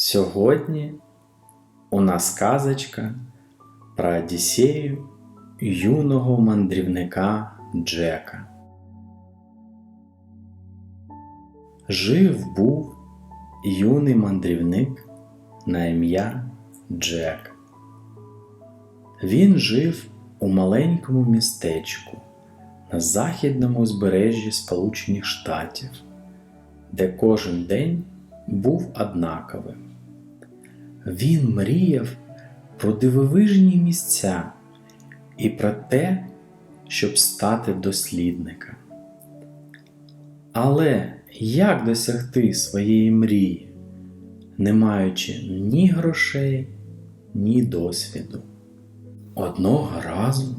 Сьогодні у нас казочка про Одіссею юного мандрівника Джека. Жив був юний мандрівник на ім'я Джек. Він жив у маленькому містечку на західному узбережжі Сполучених Штатів, де кожен день був однаковим. Він мріяв про дивовижні місця і про те, щоб стати дослідником. Але як досягти своєї мрії, не маючи ні грошей, ні досвіду? Одного разу,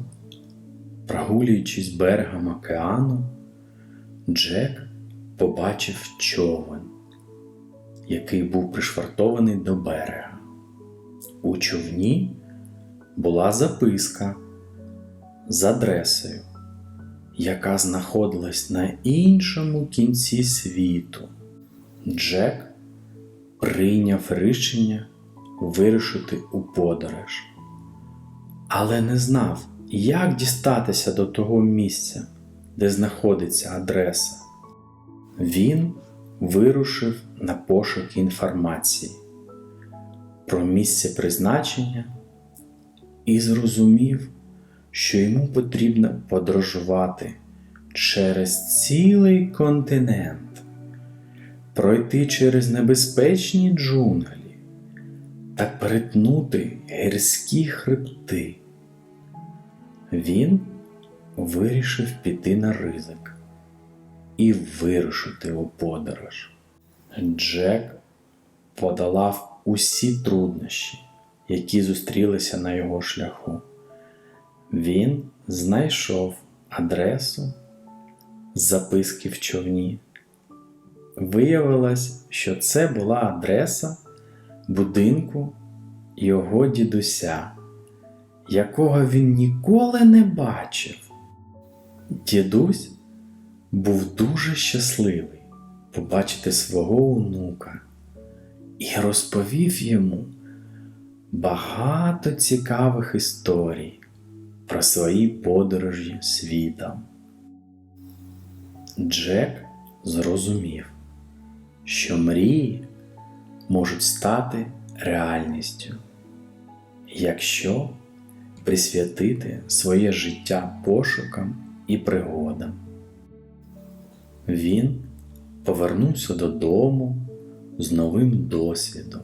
прогулюючись берегом океану, Джек побачив човен, який був пришвартований до берега. У човні була записка з адресою, яка знаходилась на іншому кінці світу. Джек прийняв рішення вирушити у подорож, але не знав, як дістатися до того місця, де знаходиться адреса. Він вирушив на пошук інформації про місце призначення і зрозумів, що йому потрібно подорожувати через цілий континент, пройти через небезпечні джунглі та перетнути гірські хребти. Він вирішив піти на ризик і вирушити у подорож. Джек подолав усі труднощі, які зустрілися на його шляху. Він знайшов адресу записки в човні. Виявилось, що це була адреса будинку його дідуся, якого він ніколи не бачив. Дідусь був дуже щасливий побачити свого онука і розповів йому багато цікавих історій про свої подорожі світом. Джек зрозумів, що мрії можуть стати реальністю, якщо присвятити своє життя пошукам і пригодам. Він повернувся додому з новим досвідом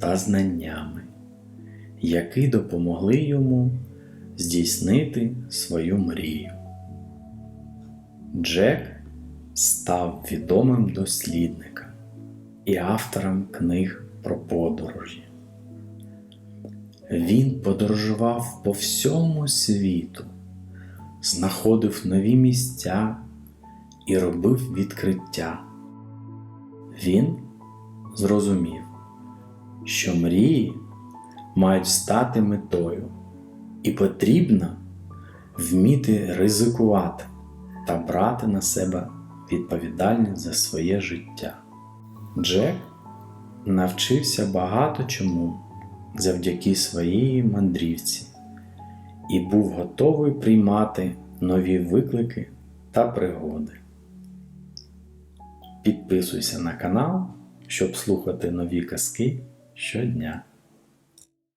та знаннями, які допомогли йому здійснити свою мрію. Джек став відомим дослідником і автором книг про подорожі. Він подорожував по всьому світу, знаходив нові місця і робив відкриття. Він зрозумів, що мрії мають стати метою, і потрібно вміти ризикувати та брати на себе відповідальність за своє життя. Джек навчився багато чому завдяки своїй мандрівці і був готовий приймати нові виклики та пригоди. Підписуйся на канал, щоб слухати нові казки щодня.